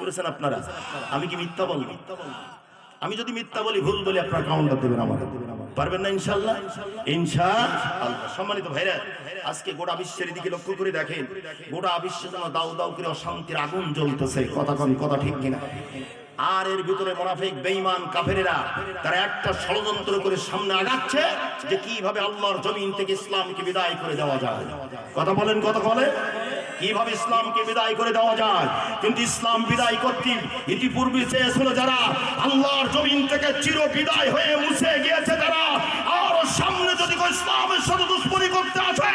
করেছেন আপনারা? আমি কি মিথ্যা বলি আমি যদি মিথ্যা বলি, ভুল বলি, আপনারা কাউন্টার দেবেন আমার পারবেন না, ইনশাল্লাহ? ইনশা আল্লাহ। সম্মানিত ভাইরা, আজকে গোটা বিশ্বের দিকে লক্ষ্য করে দেখেন, গোটা বিশ্বে যেন দাউ দাউ করে অশান্তির আগুন জ্বলতেছে। কথা কন, কথা ঠিক কিনা? আর এর ভিতরে মোনাফিক, বেঈমান, কাফেরেরা, তারা একটা ষড়যন্ত্র করে সামনে আগাচ্ছে যে কীভাবে আল্লাহর জমিন থেকে ইসলামকে বিদায় করে দেওয়া যায় কথা বলেন কথা বলেন। কীভাবে ইসলামকে বিদায় করে দেওয়া যায়? কিন্তু ইসলাম বিদায় করতে ইতিপূর্বে চেয়েছিল যারা? আল্লাহর জমিন থেকে চির বিদায় হয়ে মুছে গিয়েছে যারা আর সামনে যদি ইসলামের সাথে দুষ্পরি করতে আসে,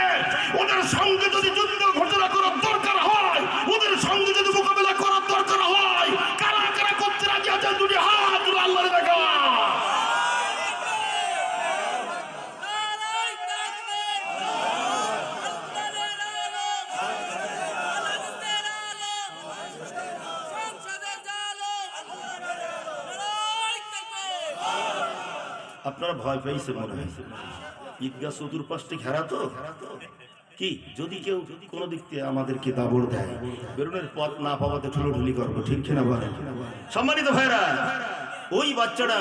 ওদের সঙ্গে যদি যুদ্ধ ঘোষণা করার দরকার হয় ওদের সঙ্গে যদি মোকাবেলা করার দরকার হয় কারা কারা করতে রাজি আছেন দুটি হাত তুলে আল্লাহর দেখা নারাই তাকবীর আল্লাহর আলো আল্লাহর আলো সংসদের আলো নারাই তাকবীর আপনারা ভয় পাইছে মনে হয়। ঈদগাহ চতুর্পাশটি ঘেরা তো? কি, যদি কেউ কোনো দিক থেকে আমাদেরকে দাবড় দেয়, বেরোনের পথ না পাওয়াতে ঠুলোঠুলি করব, ঠিক কিনা বলে সম্মানিত ভাইরা, ওই বাচ্চাটা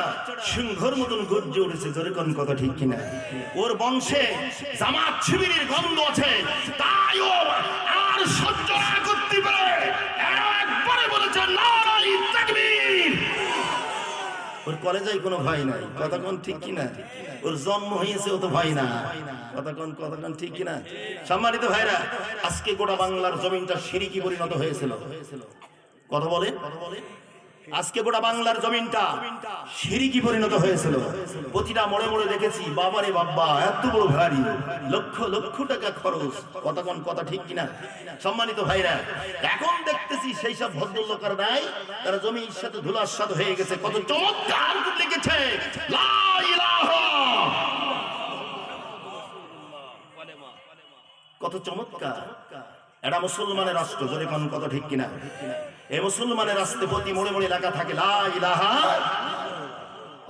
সিংহর মতন গর্জে উঠেছে, জোরে কোন কথা ঠিক কিনা? ওর বংশে জামাত শিবিরের গন্ধ আছে, তাই ও আর সহ্য কলেজে কোনো ভাই নাই। কথা কোন ঠিক কিনা? ওর জন্ম হয়েছে, ও তো ভাই না। কথা কোন কথা কোন ঠিক কি না সম্মানিত ভাইরা, আজকে গোটা বাংলার জমিনটা সিঁড়ি কি পরিণত হয়েছিল? কথা বলে আজকে গোটা বাংলার জমিনটা সিরিকি পরিণত হয়েছিল। প্রতিটা মোড়ে মোড়ে দেখেছি, বাবারে বাবা এত বড় ভারী। লক্ষ লক্ষ টাকা খরচ। কোন কথা ঠিক কিনা? সম্মানিত ভাইরা, এখন দেখতেছি সেই সব ভদ্রলোক আর নাই, তারা জমির সাথে ধুলার সাথে হয়ে গেছে। কত চমৎকার লিখেছে। কত চমৎকার। এটা মুসলমানের রাষ্ট্র জোরে কোন কত ঠিক কিনা? এই মুসলমানের রাষ্ট্রে প্রতি মোড়ে মোড়ে লেখা থাকে, লা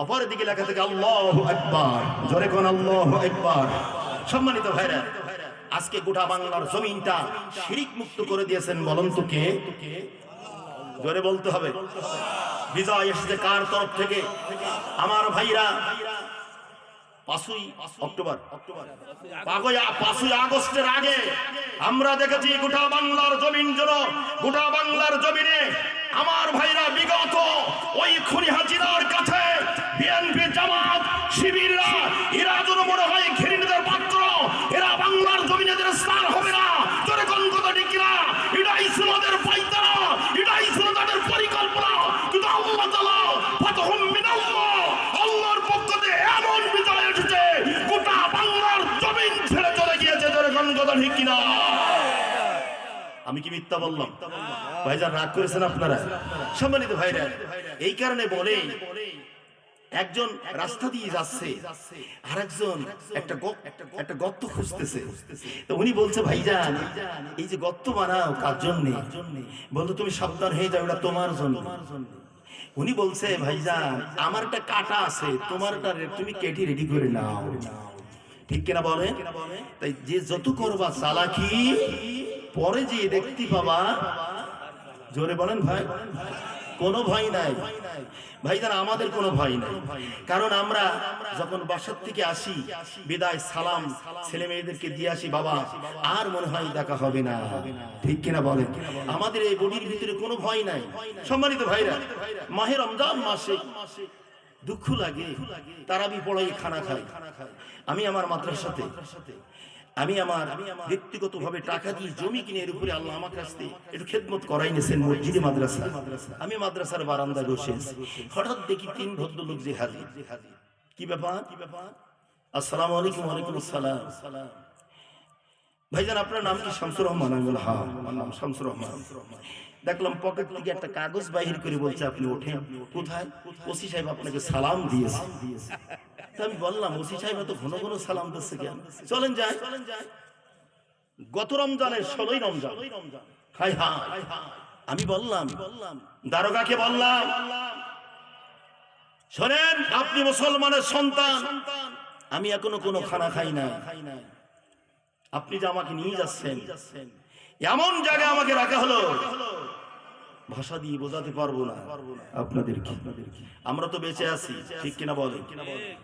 অপরের দিকে লেখা থাকে, আল্লাহ একবার জোরে কোন, আল্লাহ একবার সম্মানিত ভাইরা, আজকে গোটা বাংলার জমিনটা শিরিক মুক্ত করে দিয়েছেন বলুন তো কে? জোরে বলতে হবে। বিজয় এসেছে কার তরফ থেকে? আমার ভাইরা পাঁচই অক্টোবর। পাঁচই পাঁচই আগস্টের আগে আমরা দেখেছি গোটা বাংলার জমিন জন গোটা বাংলার জমিনে আমার ভাইরা বিগত ওই খুনি হাজিরার কাছে বিএনপি জামাত শিবিররা আমি কি মিথ্যা বললাম? ভাইজান রাগ করেছেন আপনারা? সম্মানিত ভাইরা এই কারণে বলে একজন রাস্তা দিয়ে যাচ্ছে আর একজন একটা একটা গর্ত খুঁজতেছে। তো উনি বলছে ভাইজান এই যে গর্ত বানাও কার জন্য? বলতো তুমি সাবধান হয়ে যাও এটা তোমার জন্য। উনি বলছে ভাইজান আমার একটা কাটা আছে তোমারটা তুমি কেটে রেডি করে নাও। ঠিক কিনা বলে তাই যে যত করবা চালাকি পরে যে দেখতে পাবা, জোরে বলেন ভাই, কোনো ভয় নাই। ভাইজান আমাদের কোনো ভয় নাই। কারণ আমরা যখন বাসার থেকে আসি, বিদায়, সালাম, ছেলে মেয়েদেরকে দিয়ে আসি, বাবা, আর মনে হয় দেখা হবে না। ঠিক কিনা বলেন? আমাদের এই বডির ভিতরে কোনো ভয় নাই। সম্মানিত ভাইরা, মাহে রমজান মাসে দুঃখ লাগে, তারাবি পড়াই খানা খাই আমি আমার মাদ্রাসাতে আমি আমার ব্যক্তিগত ভাবে টাকা দিয়ে জমি কিনে এর উপরে আল্লাহ আমার কাছ থেকে একটু খেদমত করাই নিয়েছেন মসজিদে মাদ্রাসা। আমি মাদ্রাসার বারান্দায় বসে হঠাৎ দেখি তিন ভদ্রলোক যে হাজির। কি ব্যাপার কি ব্যাপার? আসসালামু আলাইকুম, ওয়ালাইকুম আসসালাম। ভাইজান আপনার নাম কি? শামসুর রহমান আমি বললাম হ্যাঁ আমার নাম শামসুর রহমান। দেখলাম পকেট থেকে একটা কাগজ বাহির করে বলছে, আপনি ওঠেন। কোথায়? ওসি সাহেব আপনাকে সালাম দিয়েছে। আমি বললাম, ওসি সাহেব এত ঘন ঘন সালাম দিচ্ছে কেন? চলেন যাই। চলেন যাই গত রমজানের ষোলোই রমজান। High high. আমি বললাম, দারোগাকে বললাম, শোনেন, আপনি মুসলমানের সন্তান। আমি এখনও কোনো খানা খাই না খাই না আপনি যে আমাকে নিয়ে যাচ্ছেন, এমন জায়গায় আমাকে রাখা হলো, ভাষা দিয়ে বোঝাতে পারব না। আপনাদের আমরা তো বেঁচে আছি, ঠিক কিনা বলে?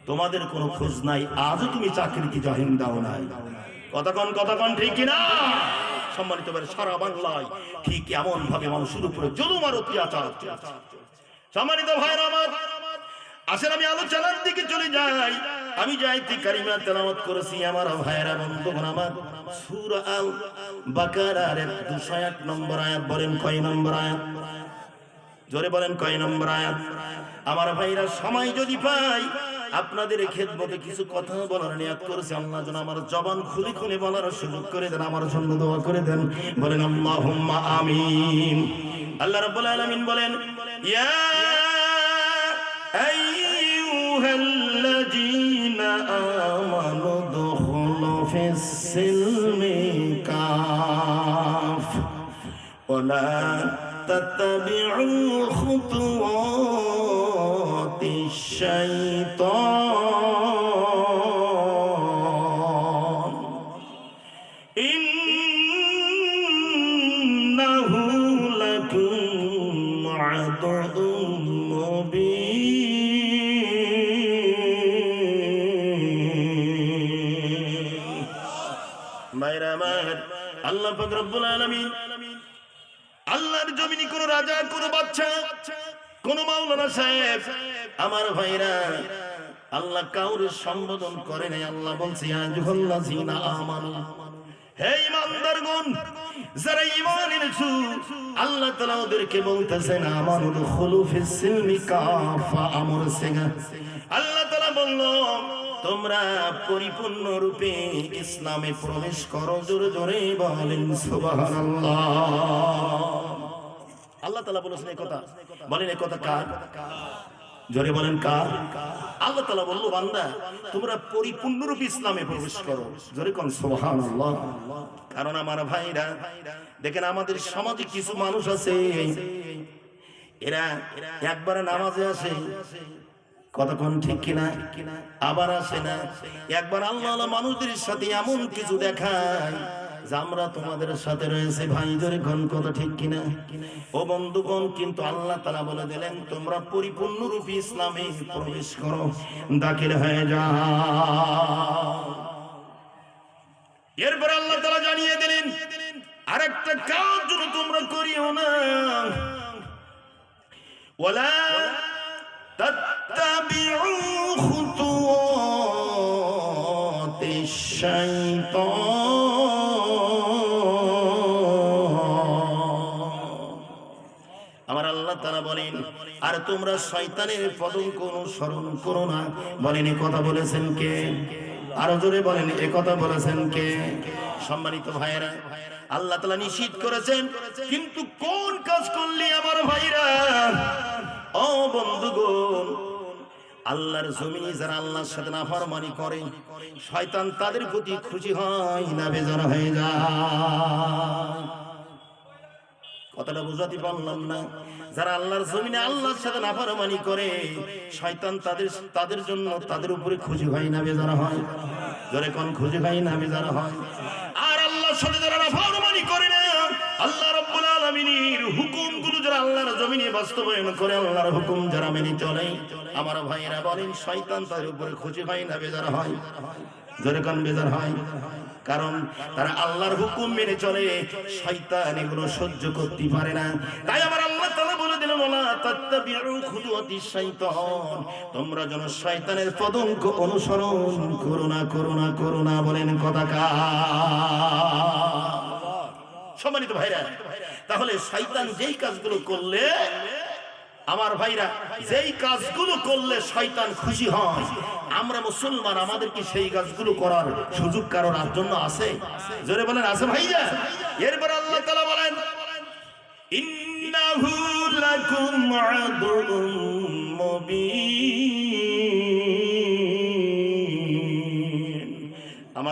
তোমাদের কোনো খোঁজ নাই, আজও তুমি চাকরিতে জয়েন দাও নাই। কতক্ষণ কতক্ষণ ঠিক কিনা? সম্মানিত সারা বাংলায় ঠিক এমন ভাবে মানুষের উপরে জলুম আর অত্যাচার। সম্মানিত ভাইরা আমার, আসেন আমি আলোচনার দিকে চলে যাই। আমি যাইতে কারিমা তেলাওয়াত করেছি আমার ভাইরা বন্ধুগণ আমার। সূরা আল বাকারার 201 নম্বর আয়াত, বলেন কয় নম্বর আয়াত? জোরে বলেন কয় নম্বর আয়াত? আমার ভাইরা, সময় যদি পাই, আপনাদের খেদমতে কিছু কথা বলার নিয়াত করেছে। আল্লাহ যেন আমার জবান খুলে খুলে বলার সুযোগ করে দেন, আমার জন্য দোয়া করে দেন। বলেন, আল্লাহুম্মা আমিন। আল্লাহ রাব্বুল আলামিন বলেন, ইয়া ولا تتبعوا خطوات الشيطان إنه لكم عدو مبين ভাইরা আমার আল্লাহ পাক রব্বুল আলামিন আল্লাহর বাচ্চা, কোন মাওলানা সাহেব, আমার ভাইরা, আল্লাহ কাউরে সম্বোধন করে নাই। আল্লাহ বলছে যারা আল্লাহ ওদেরকে বলতেছেন সিলমি কাফা আমর আল্লাহ বলল, তোমরা পরিপূর্ণ রূপে ইসলামে প্রবেশ করো, জোরে জোরে বলেন, সুবহানাল্লাহ। আল্লাহ তালা বলেছেন এই কথা। বলেন, এই কথা কার? জোরে বলেন, কার? আল্লাহ তালা বলল, বান্দা, তোমরা পরিপূর্ণরূপে ইসলামে প্রবেশ করো। জোরে কোন সোহান কারণ আমার ভাইরা, দেখেন আমাদের সমাজে কিছু মানুষ আছে, এরা একবার নামাজে আসে, কতক্ষণ ঠিক কিনা, আবার আসে না। একবার আল্লাহ মানুষদের সাথে এমন কিছু দেখায় আমরা তোমাদের সাথে রয়েছে ভাইদের ঘন কথা ঠিক কিনা? ও বন্ধুগণ, কিন্তু আল্লাহ তালা বলে দিলেন, তোমরা পরিপূর্ণ রূপে ইসলামে প্রবেশ করো, দাখিল হয়ে যা এরপর আল্লাহ তালা জানিয়ে দিলেন, আরেকটা কাজ যদি তোমরা করিও না। ওলা তাত্তাবিউ তোমরা শয়তানের পদঙ্ক অনুসরণ করো না। বলেন কথা বলেছেন কে? আরও জোরে বলেন কথা বলেছেন কে? সম্মানিত ভাইয়েরা, আল্লাহ তালা নিষিদ্ধ করেছেন, কিন্তু কোন কাজ করলে আমার ভাইরা? ও বন্ধুগণ, আল্লাহর জমিনে যারা আল্লাহর সাথে না নাফরমানি করে, শয়তান তাদের প্রতি খুশি হয় না, বেজার হয়ে যায়। কথাটা বুঝাতে পারলাম না। যারা আল্লাহর জমিনে আল্লাহর সাথে নাফরমানি করে, শয়তান তাদের তাদের জন্য তাদের উপরে খুশি হয় না বেজার হয়। জোরে কোন খুশি হয় না বেজার হয়। আর আল্লাহর সাথে যারা নাফরমানি করে না, আল্লাহ রাব্বুল আলামিনের হুকুমগুলো যারা আল্লাহর জমিনে বাস্তবায়ন করে, আল্লাহর হুকুম যারা মেনে চলে, আমার ভাইয়েরা বলেন, শয়তান তাদের উপরে খুশি হয় না বেজার হয়। জোরে কোন বেজার হয়। কারণ তারা আল্লাহর হুকুম মেনে চলে, শয়তান এগুলো সহ্য করতে পারে না। তাই আমার আল্লাহ তাআলা বলে দিলেন ওলা তাত্তাবিউ খুতুওয়াতিশ শাইতান। তোমরা যেন শয়তানের পদঙ্ক অনুসরণ করো না করো না করো না বলেন কথা কা সম্মানিত ভাইরা, তাহলে শয়তান যেই কাজগুলো করলে আমার ভাইরা, যেই কাজগুলো করলে শয়তান খুশি হয়, আমরা মুসলমান, আমাদের কি সেই কাজগুলো করার সুযোগ কারণ আর জন্য আছে? জোরে বলেন, আছে ভাইয়া এরপর আল্লাহ তাআলা বলেন, ইন্নাহু লাকুম আদুউম মুবিন।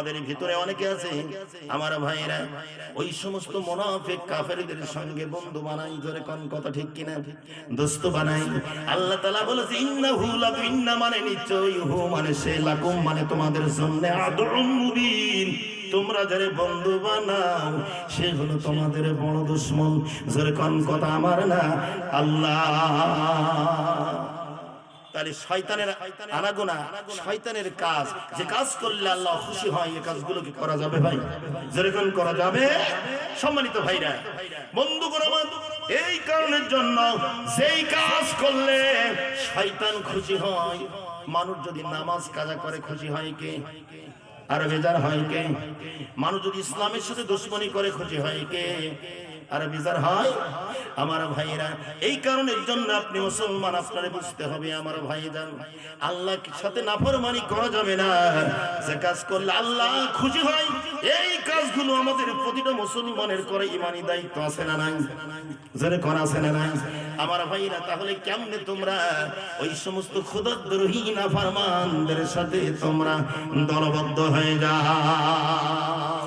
আমাদের ভিতরে অনেকে আছে, আমার ভাইরা ওই সমস্ত মোনাফেক কাফেরদের সঙ্গে বন্ধু বানাই ধরে কোন কথা ঠিক কিনা? দোস্ত বানাই। আল্লাহ তাআলা বলেছে, ইন্নাহু লাকু, ইন্না মানে নিশ্চয়ই হু মানে সে লাকুম মানে তোমাদের জন্য আদুউম মুবিন। তোমরা যারে বন্ধু বানাও, সে হলো তোমাদের বড় দুশ্মন। যেরকম কথা আমার না? আল্লাহ। তাহলে শয়তানের আনাগোনা, শয়তানের কাজ। যে কাজ করলে আল্লাহ খুশি হয় এই কাজগুলো কি করা যাবে ভাই? যেরকম করা যাবে? সম্মানিত ভাইরা, বন্ধু এই কারণের জন্য সেই কাজ করলে শয়তান খুশি হয়, মানুষ যদি নামাজ কাজা করে, খুশি হয় কে? আর বেজার হয় কে? মানুষ যদি ইসলামের সাথে দুশ্মনী করে, খুশি হয় কে? আর বিচার হয়, আমার ভাইরা এই কারণের জন্য আপনি মুসলমান, আপনারে বুঝতে হবে, আমার আল্লাহ সাথে নাফরমানি করা যাবে না? যে কাজ করলে আল্লাহ খুশি হয়, এই কাজগুলো আমাদের প্রতিটা মুসলমানের করে ইমানি দায়িত্ব আছে না নাই? জোরে করা আছে না নাই? আমার ভাইরা তাহলে কেমনে তোমরা ওই সমস্ত ক্ষুদ্রহী নাফরমানদের সাথে তোমরা দলবদ্ধ হয়ে যাও?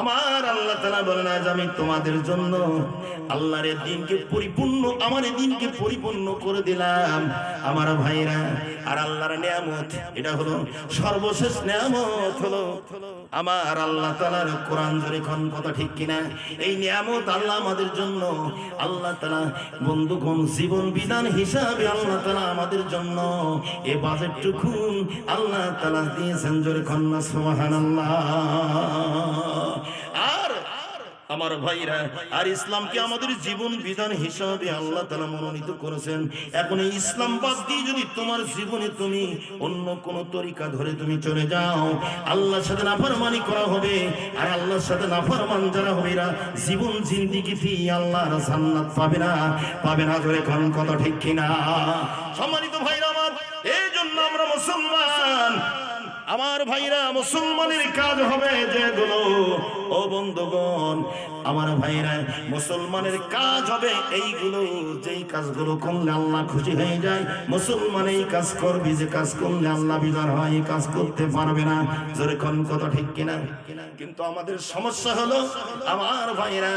আমার আল্লাহ তালা বলেন, আজ আমি তোমাদের জন্য আল্লাহর দিনকে পরিপূর্ণ, আমার দিনকে পরিপূর্ণ করে দিলাম। আমার ভাইরা, আর আল্লাহর নিয়ামত, এটা হলো সর্বশেষ নিয়ামত হলো আমার আল্লাহ তালার কোরআন জোরে খন কথা ঠিক কিনা? এই নিয়ামত আল্লাহ আমাদের জন্য, আল্লাহ তালা বন্ধুগণ জীবন বিধান হিসাবে আল্লাহ তালা আমাদের জন্য এ বাজেটটুকু আল্লাহ তালা দিয়েছেন জোরে খন্না সোহান আর আমার ভাইরা, আর ইসলামকে আমাদের জীবন বিধান হিসাবে আল্লাহ তালা মনোনীত করেছেন। এখন এই ইসলাম বাদ দিয়ে যদি তোমার জীবনে তুমি অন্য কোন তরিকা ধরে তুমি চলে যাও, আল্লাহর সাথে নাফরমানি করা হবে। আর আল্লাহর সাথে নাফরমান যারা হবে, এরা জীবন জিন্দিগিতে আল্লাহর জান্নাত পাবে না। পাবে না ধরে কোন কথা ঠিক কিনা? সম্মানিত ভাইরা আমার ভাইরা মুসলমানের কাজ হবে যেগুলো ও বন্ধুগণ, আমার ভাইরা মুসলমানের কাজ হবে এইগুলো। যেই কাজগুলো করলে আল্লাহ খুশি হয়ে যায়, মুসলমান এই কাজ করবি, যে কাজ করলে আল্লাহ বিদার হয়, এই কাজ করতে পারবে না। জোরে কোন কথা ঠিক কিনা? কিন্তু আমাদের সমস্যা হলো, আমার ভাইরা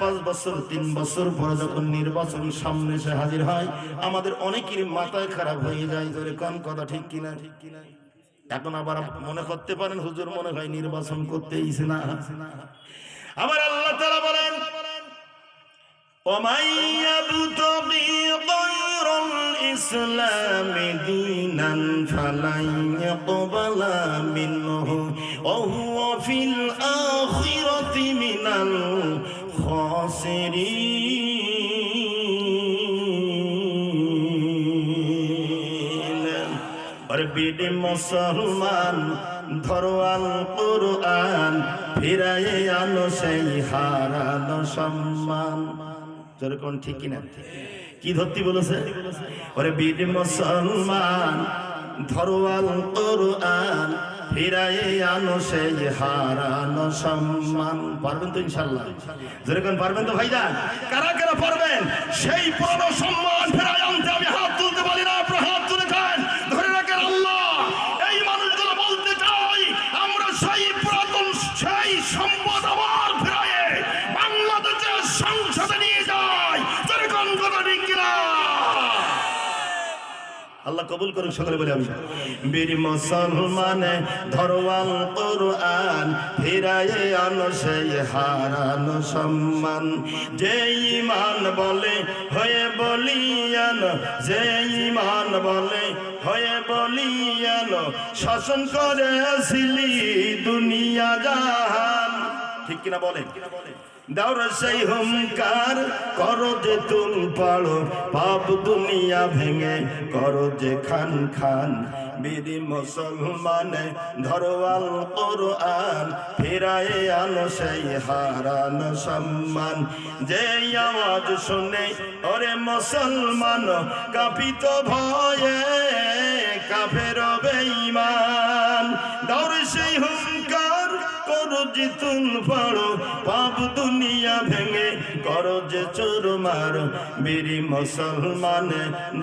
পাঁচ বছর, তিন বছর পরে যখন নির্বাচন সামনে এসে হাজির হয়, আমাদের অনেকের মাথায় খারাপ হয়ে যায়। জোরে কোন কথা ঠিক কিনা ঠিক কিনা? এখন আবার মনে করতে পারেন হুজুর মনে হয় নির্বাচন করতে ইসে না আবার আল্লাহ তাআলা বলেন ومن يبتغي غير الإسلام دينا فلن يقبل منه وهو في الآخرة من الخاسرين বিডি মুসলমান ধরোয়াল কোরআন, ফিরায়ে আনো সেই হারানো সম্মান। যেরকম ঠিক কিনা? কি ধরতি বলেছে? ওরে বিডি মুসলমান ধরোয়াল কোরআন, ফিরায়ে আনো সেই হারানো সম্মান। পারবেন তো ইনশাল্লাহ যেরকম পারবেন তো ভাইজান? কারা কারা পারবেন? সেই পুরনো সম্মান ফেরায় আল্লাহ কবুল করুক সকলে বলে আমি বীর মুসলমানে ধরওয়াল কোরআন, ফিরায়ে আনো সেই হারানো সম্মান। যে ইমান বলে, হয়ে বলিয়ান। যে ইমান বলে, হয়ে বলিয়ান। শাসন করেছিলি দুনিয়া জাহান। ঠিক কিনা বলেন? দাওরা সেই হুমকার করো যে তুল পাড়ো। পাপ দুনিয়া ভেঙে করো যে খান খান। বিধি মুসলমানে ধরোয়াল কোরআন, ফিরায়ে আনো সেই হারানো সম্মান। যে আওয়াজ শুনে, ওরে মুসলমান, কাপিত ভয়ে কাফের বেঈমান। দৌড় সেই হুঙ্কার, করো জিতুন পাড়ো। চুরমার বীরি মুসলমান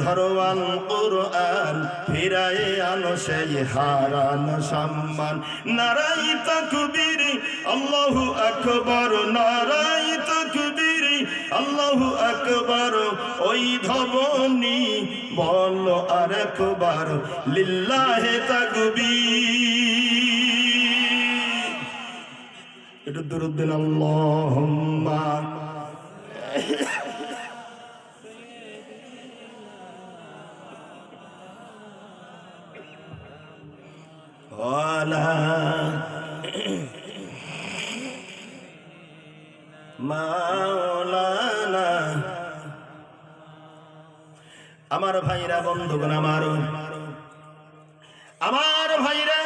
ধরওয়াল কোরআন ফিরায়ে আনো সেই হারান সম্মান। নারাই তাকবীর, আল্লাহু আকবার, নারাই তাকবীর, আল্লাহু আকবার, ওই ধবনি বল আর একবার, লিল্লাহে তাকবীর। এটা দরুদ্দিন আল্লাহুম্মা। আমার ভাইরা, বন্ধুগণ আমার। আমার ভাইরা,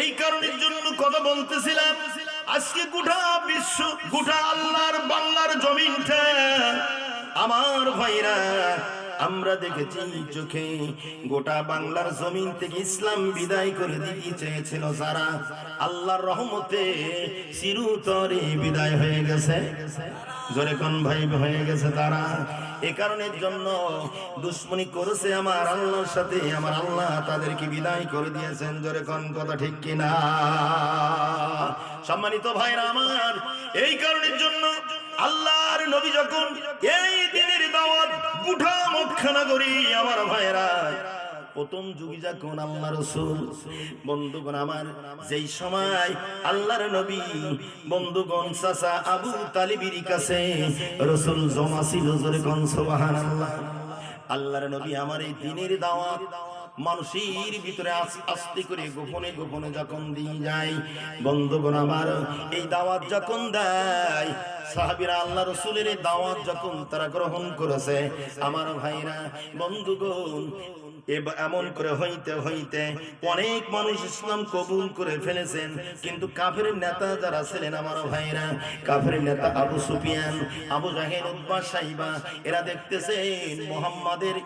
এই কারণের জন্য কথা বলতেছিলাম, আজকে গোটা বিশ্ব, গোটা আল্লাহর বাংলার জমিনটা। আমার ভাইরা আমরা দেখেছি চোখে গোটা বাংলার জমিন থেকে ইসলাম বিদায় করে দিতে চেয়েছিল যারা। আল্লাহর রহমতে চিরতরে বিদায় হয়ে গেছে। জোরে কোন ভাই হয়ে গেছে তারা। এ কারণের জন্য দুশ্মনী করেছে আমার আল্লাহর সাথে, আমার আল্লাহ তাদেরকে বিদায় করে দিয়েছেন। জোরে কোন কথা ঠিক কিনা? সম্মানিত ভাইরা আমার, এই কারণের জন্য আল্লাহর নবী যখন এই করি, আমার ভাইরা প্রথম যখন আল্লাহ রসুল, বন্ধুগণ আমার, যেই সময় আল্লাহর নবী, বন্ধুগণ আবু তালিবির কাছে রসুল জমা ছিল জোরে আল্লাহ আল্লাহর নবী আমার এই দিনের দাওয়াত, মানুষের ভিতরে আস- আস্তে করে গোপনে গোপনে যখন দিয়ে যায়, বন্ধুগণ আমার, এই দাওয়াত যখন দেয় সাহাবিরা আল্লাহ রসুলের দাওয়াত যখন তারা গ্রহণ করেছে, আমার ভাইরা, বন্ধুগণ এমন করে হইতে হইতে অনেক মানুষ ইসলাম কবুল করে ফেলেছেন, কিন্তু কাফের নেতা যারা ছিলেন আমার ভাইরা, কাফের নেতা আবু সুফিয়ান, আবু জাহেদ উদ্বা সাইবা, এরা দেখতেছেন মোহাম্মদের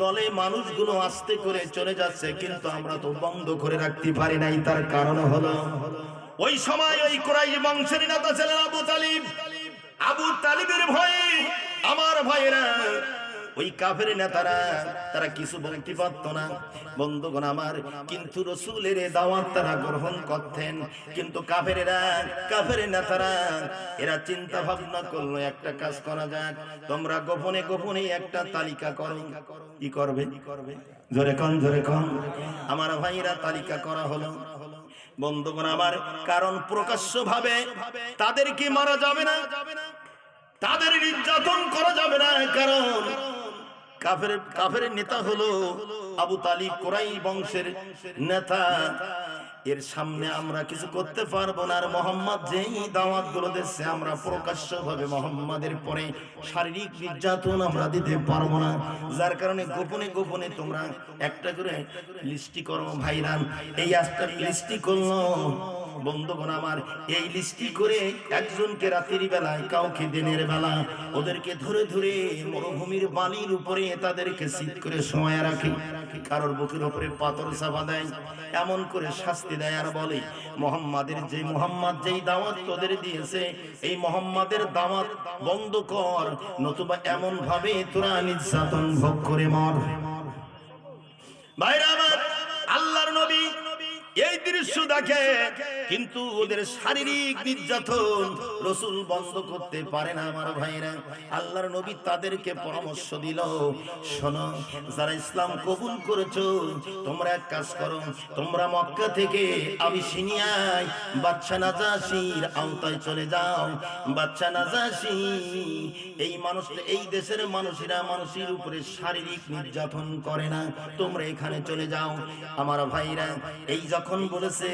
দলে মানুষগুলো আস্তে করে চলে যাচ্ছে, কিন্তু আমরা তো বন্ধ করে রাখতে পারি নাই, তার কারণ হলো, ওই সময় ওই কোরাই বংশের নেতা ছিলেন আবু তালিব। আবু তালিবের ভয়ে আমার ভাইরা ওই কাফের নেতারা, তারা কিছু বলতে পারত না। বন্ধুগণ আমার, কিন্তু রসুলের দাওয়াত তারা গ্রহণ করতেন। কিন্তু কাফেরেরা, কাফের নেতারা, এরা চিন্তা ভাবনা করল, একটা কাজ করা যাক। তোমরা গোপনে গোপনে একটা তালিকা করো। কি করবে? জোরে কন জোরে কন। আমার ভাইরা তালিকা করা হলো। বন্ধুগণ আমার, কারণ প্রকাশ্য ভাবে তাদের কি মারা যাবে না? তাদের নির্যাতন করা যাবে না, কারণ কাফের কাফের নেতা হলো আবু তালিব কোরাই বংশের নেতা। এর সামনে আমরা কিছু করতে পারব না। আর মোহাম্মদ যেই দাওয়াতগুলো দিচ্ছে, আমরা প্রকাশ্য ভাবে মোহাম্মদের পরে শারীরিক নির্যাতন আমরা দিতে পারব না। যার কারণে গোপনে গোপনে তোমরা একটা করে লিস্টি করো ভাইরান এই আস্তে লিস্টি করল বন্ধুগণ আমার, এই লিস্টি করে একজনকে বেলায় কাউকে দিনের বেলা ওদেরকে ধরে ধরে মরুভূমির বালির উপরে তাদেরকে শীত করে সময় কারোর বুকের উপরে পাথর চাপা দেয়, এমন করে শাস্তি দেয় আর বলে, মোহাম্মদের যে মোহাম্মদ যেই দাওয়াত তোদের দিয়েছে, এই মোহাম্মদের দাওয়াত বন্ধ কর, নতুবা এমন ভাবে তোরা নির্যাতন ভোগ করে মর। ভাইরা নবী এই দৃশ্য দেখে কিন্তু ওদের শারীরিক নির্যাতন রসুল বন্ধ করতে পারে না আমার ভাইরা আল্লাহর নবী তাদেরকে পরামর্শ দিল শোনো যারা ইসলাম কবুল করেছ তোমরা এক কাজ করো তোমরা মক্কা থেকে আমি আবিসিনিয়ায় বাচ্চা নাজাসির আওতায় চলে যাও। বাচ্চা নাজাসি এই মানুষ এই দেশের মানুষেরা মানুষের উপরে শারীরিক নির্যাতন করে না। তোমরা এখানে চলে যাও। আমার ভাইরা এই যখন বলেছে,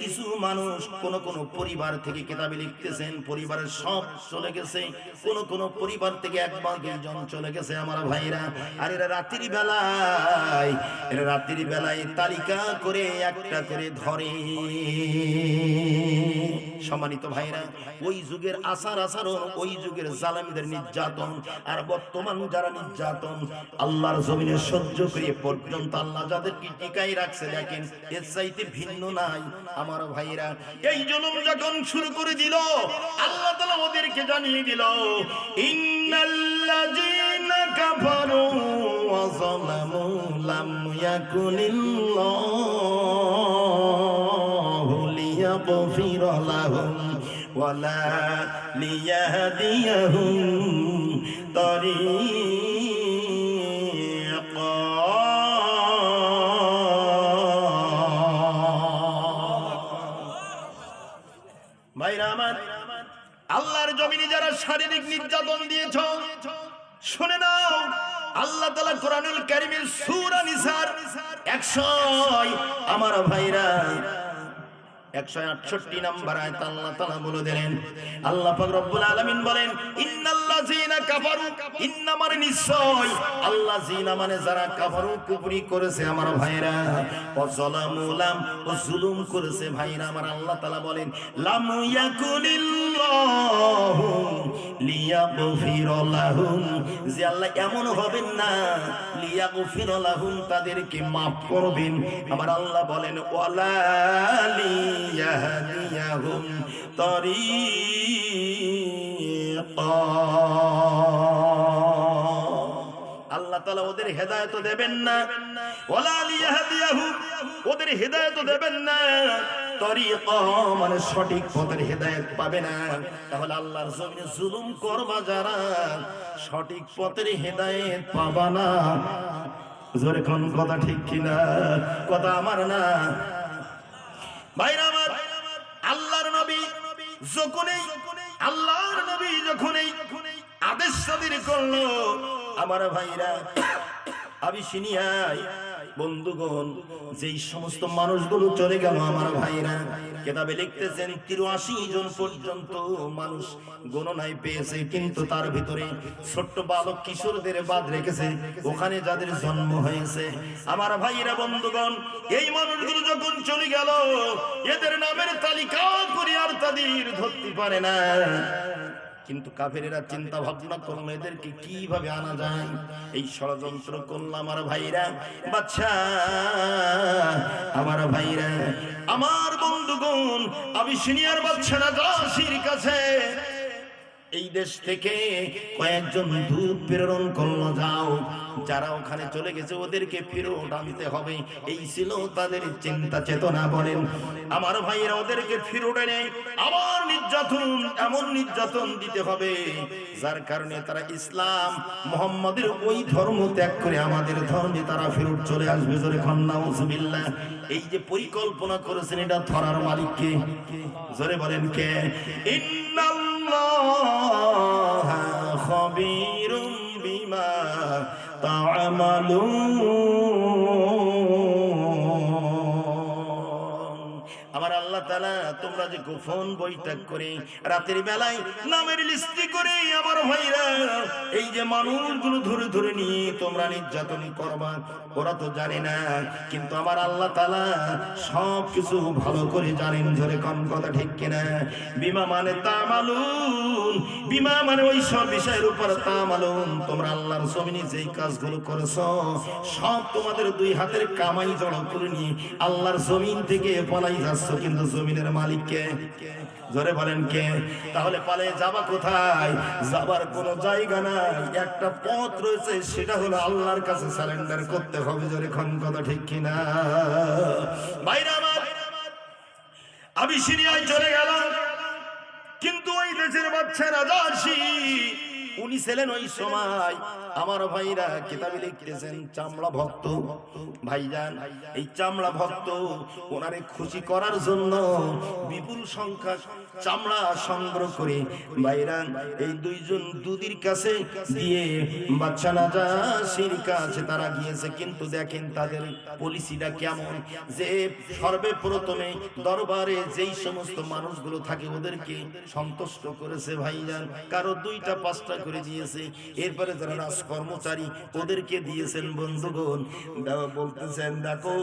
কিছু মানুষ কোন কোন পরিবার থেকে কিতাবে লিখতেছেন, পরিবারের সব চলে গেছে, কোন কোন পরিবার থেকে এক বা দুইজন চলে গেছে আমার ভাইরা আর এরা রাত্রি বেলায়, এরা রাত্রির বেলায় তালিকা করে একটা করে ধরে। সম্মানিত ভাইরা, ওই যুগের আসার আসারণ ওই যুগের জালামিদের নির্যাতন। আর বর্তমান যারা নির্যাতন, আল্লাহর জমিনে সহ্য করে পর্যন্ত আল্লাহ যাদেরকে টিকাই রাখছে, দেখেন, এর চাইতে ভিন্ন নাই। আমার ভাইরা, এই জুলুম যখন শুরু করে দিল, আল্লাহ তাআলা ওদেরকে জানিয়ে দিল, ইন্নাল্লাযীনা কাফারু ওয়া যালামু লাম ইয়াকুনিল্লাহু। ওয়ালা লিয়াহদিয়াহুম তরিকা ভাইরা আমার, আল্লাহর জমিনে যারা শারীরিক নির্যাতন দিয়েছ, শুনে নাও, আল্লাহ তালা কোরআনুল কারিমের সূরা নিসার একশো আমার ভাইরা একশো আটষট্টি নাম্বার আল্লাহ বলে দিলেন। আল্লাহ রব্বুল আলামিন বলেন মানে নিশ্চয় আল্লাযীনা মানে যারা কাফারু কুপুরি করেছে আমার ভাইরা ও যালামু ও জুলুম করেছে ভাইরা আমার আল্লাহ তালা বলেন, লাম ইয়াকুলিল্লাহু লিয়াগফির লাহুম আল্লাহ হবেন না তাদেরকে maaf করবেন। আমার আল্লাহ বলেন তরিকা। আল্লাহ তাআলা ওদের হেদায়ত দেবেন না। লিয়াহদিয়াহুম, ওদের হেদায়েত দেবেন না। মানে সঠিক পথের হেদায়েত পাবে না। তাহলে আল্লাহর জমিনে জুলুম করবা যারা, সঠিক পথের হেদায়েত পাবা না। জোরে কোন কথা ঠিক কিনা? কথা আমার না। ভাইরা আমার, আল্লাহর নবী যখনই, আল্লাহর নবী যখনই আদেশ আমার ভাইরা বন্ধুগণ, যেই সমস্ত মানুষগুলো চলে গেল আমার ভাইরা কেতাবে লিখতেছেন, তিরাশি জন পর্যন্ত মানুষ গণনায় পেয়েছে, কিন্তু তার ভিতরে ছোট্ট বালক কিশোরদের বাদ রেখেছে, ওখানে যাদের জন্ম হয়েছে। আমার ভাইরা বন্ধুগণ, এই মানুষগুলো যখন চলে গেল, এদের নামের তালিকা করে আর তাদের ধরতে পারে না। কিন্তু কাফেরেরা চিন্তা ভাবনা করল, এদেরকে কীভাবে আনা যায়? এই ষড়যন্ত্র করল আমার ভাইরা। বাচ্চা, আমার ভাইরা, আমার বন্ধুগণ, আমি সিনিয়র বাচ্চারা দাসির কাছে এই দেশ থেকে কয়েকজন দূত প্রেরণ করল, যাও। যারা ওখানে চলে গেছে, ওদেরকে ফেরত আনতে হবে। এই ছিল তাদের চিন্তা চেতনা, বলেন। আমার ভাইয়েরা, ওদেরকে ফেরত এনে আবার নির্যাতন, এমন নির্যাতন দিতে হবে, যার কারণে তারা ইসলাম, মোহাম্মদের ওই ধর্ম ত্যাগ করে আমাদের ধর্মে তারা ফেরত চলে আসবে। জোরে খন্না উজবিল্লাহ এই যে পরিকল্পনা করেছেন, এটা ধরার মালিককে? জোরে বলেন কে? ইন্নাল্লাহ খবীরুম বিমা তা'মালুন যে গোপন বৈঠক করে রাতের বেলায় নামের লিস্টি করে আমার ভাইরা, এই যে মানুষগুলো ধরে ধরে নিয়ে তোমরা নির্যাতন করবা, ওরা তো জানে না। কিন্তু আমার আল্লাহ তাআলা সব কিছু ভালো করে জানেন, ধরে কম কথা ঠিক কিনা। বিমা মানে তামালুন, বিমা মানে ওই সব বিষয়ের উপর তামালুন। তোমরা আল্লাহর জমিনে যেই কাজগুলো করেছ, সব তোমাদের দুই হাতের কামাই জড়ো করে নিয়ে আল্লাহর জমিন থেকে পালাই যাচ্ছ, কিন্তু জমিনের মালিককে জোরে বলেন কে? তাহলে পালে যাবা কোথায়? যাবার কোনো জায়গা নাই। একটা পথ রয়েছে, সেটা হলো আল্লাহর কাছে সারেন্ডার করতে হবে। জোরে খন কথা ঠিক কিনা? বাইরে আমার আমি সিরিয়ায় চলে গেলাম। কিন্তু ওই দেশের বাচ্চা রাজা উনি ছিলেন ওই সময় আমার ভাইরা কিতাবে লিখতেছেন চামড়া ভক্ত। ভাইজান, এই চামড়া ভক্ত ওনারে খুশি করার জন্য বিপুল সংখ্যা চামড়া সংগ্রহ করে ভাইরা এই দুইজন দুদির কাছে দিয়ে বাচ্চা নাজাসির কাছে তারা গিয়েছে। কিন্তু দেখেন তাদের পলিসিটা কেমন যে সর্বে প্রথমে দরবারে যেই সমস্ত মানুষগুলো থাকে ওদেরকে সন্তুষ্ট করেছে ভাইজান। কারও দুইটা, পাঁচটা করে দিয়েছে। এরপরে যারা রাজ কর্মচারী ওদেরকে দিয়েছেন বন্ধুগণ। বলতেছেন, দেখো,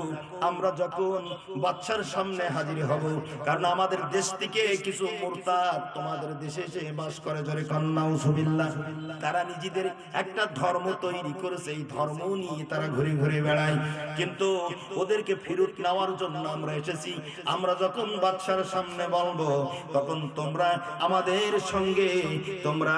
আমরা যখন বাচ্চার সামনে হাজির হব, কারণ আমাদের দেশ থেকে কিছু মুরতাদ তোমাদের দেশে এসে বাস করে, জোরে কন্যাও সুবিল্লাহ তারা নিজেদের একটা ধর্ম তৈরি করেছে, এই ধর্ম নিয়ে তারা ঘুরে ঘুরে বেড়ায়। কিন্তু ওদেরকে ফেরত নেওয়ার জন্য আমরা এসেছি। আমরা যখন বাদশার সামনে বলব, তখন তোমরা আমাদের সঙ্গে, তোমরা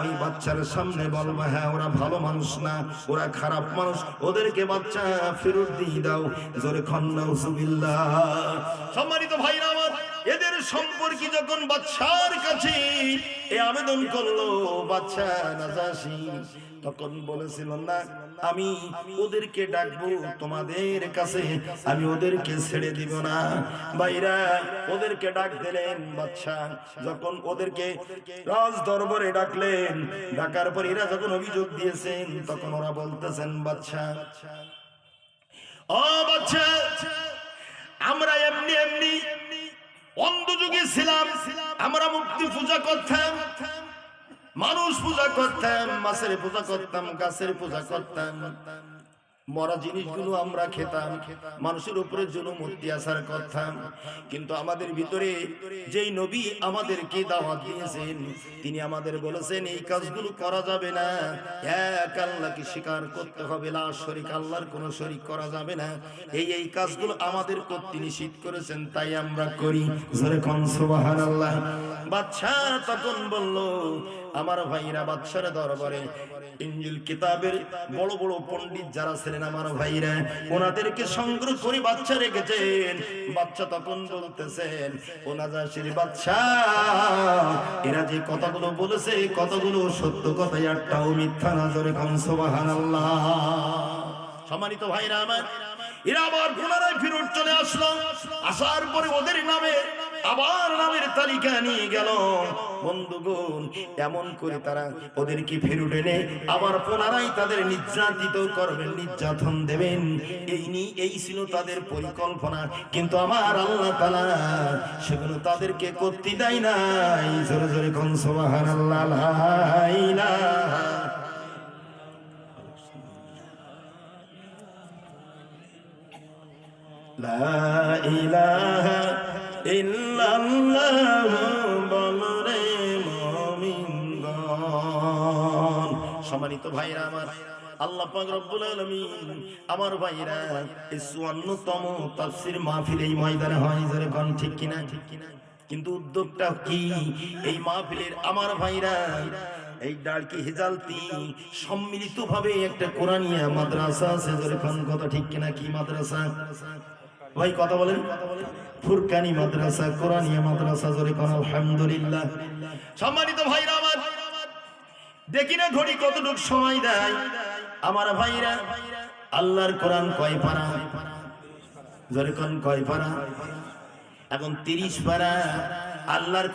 ওই বাচ্চার সামনে বলব হ্যাঁ ওরা ভালো মানুষ না, ওরা খারাপ মানুষ, ওদেরকে বাচ্চা ফেরত দিয়ে দাও। জোরে খন্নাও সুবিল্লাহ সম্মানিত ভাইরা আমার, এদের সম্পর্কে যখন বাচ্চার কাছে এ আবেদন করল বাচ্চা নাজাসি তখন বলেছিল, না, আমি ওদেরকে ডাকবো তোমাদের কাছে। আমি ওদেরকে ছেড়ে দিব না। ভাইরা, ওদেরকে ডাক দিলেন বাচ্চা যখন ওদেরকে রাজ দরবারে ডাকলেন, ডাকার পর এরা যখন অভিযোগ দিয়েছেন, তখন ওরা বলতেছেন বাচ্চা ও বাচ্চা আমরা এমনি এমনি অন্ধ যুগে ছিলাম, আমরা মুক্তি পূজা করতাম মানুষ পূজা করতাম মাছের পূজা করতাম গাছের পূজা করতাম। মরা জিনিসগুলো আমরা খেতাম, মানুষের উপরে জুলুম, অত্যাচার করতাম। কিন্তু আমাদের ভিতরে যেই নবী আমাদেরকে দাওয়াত দিয়েছেন, তিনি আমাদের বলেছেন, এই কাজগুলো করা যাবে না। এক আল্লাহকে স্বীকার করতে হবে না শরিক আল্লাহর কোনো শরিক করা যাবে না। এই এই কাজগুলো আমাদের করতে নিষিদ্ধ করেছেন, তাই আমরা করি। কোন, সুবহানাল্লাহ। তখন বলল, আমার ভাইরা বাদশার দরবারে ইঞ্জিল কিতাবের বড় বড় পণ্ডিত যারা ছিলেন আমার ভাইরা, ওনাদেরকে সংগ্রহ করে বাচ্চা রেখেছেন। বাচ্চা তখন বলতেছেন ওনাজাসির বাচ্চা, এরা যে কথাগুলো বলেছে কতগুলো সত্য কথা আটটাও মিথ্যা নজরে কম আল্লাহ সম্মানিত ভাইরা আমার এরা আবার পুনরায় চলে আসলো। আসার পরে ওদের নামে, আবার নামের তালিকা নিয়ে গেল। বন্ধুগণ এমন করে তারা ওদেরকে এনে আবার পুনরায় তাদের নির্যাতিত করবেন, নির্যাতন দেবেন। এই নি এই ছিল তাদের পরিকল্পনা। কিন্তু আমার আল্লাহ তালা সেগুলো তাদেরকে করতে দেয় নাই। জোরে জোরে কোন আল্লাহ লা সম্মানিত ভাইরা আমার, আল্লাহ পাক রব্বুল আমার ভাইরা, এই 54তম তাফসীর মাহফিল এই ময়দানে হয় যারা কোন, ঠিক কিনা? ঠিক কিনা কিন্তু উদ্যোগটা কি? এই মাহফিলের আমার ভাইরা, এই ডালকি হেজালতি সম্মিলিত ভাবে একটা কোরআনিয়া মাদ্রাসা আছে যেরকম কথা ঠিক কিনা? কি মাদ্রাসা? ভাই, কথা বলেন। ফুরকানি মাদ্রাসা, কোরআনিয়া মাদ্রাসা, জোরে কোন আলহামদুলিল্লাহ। সম্মানিত ভাইরা আমার, দেখি না ঘড়ি কতটুক সময় দেয়। আমার ভাইরা, আল্লাহর কোরআন কয় পারা? জোরে কোন কয় পারা? এখন তিরিশ পারা। আল্লাহর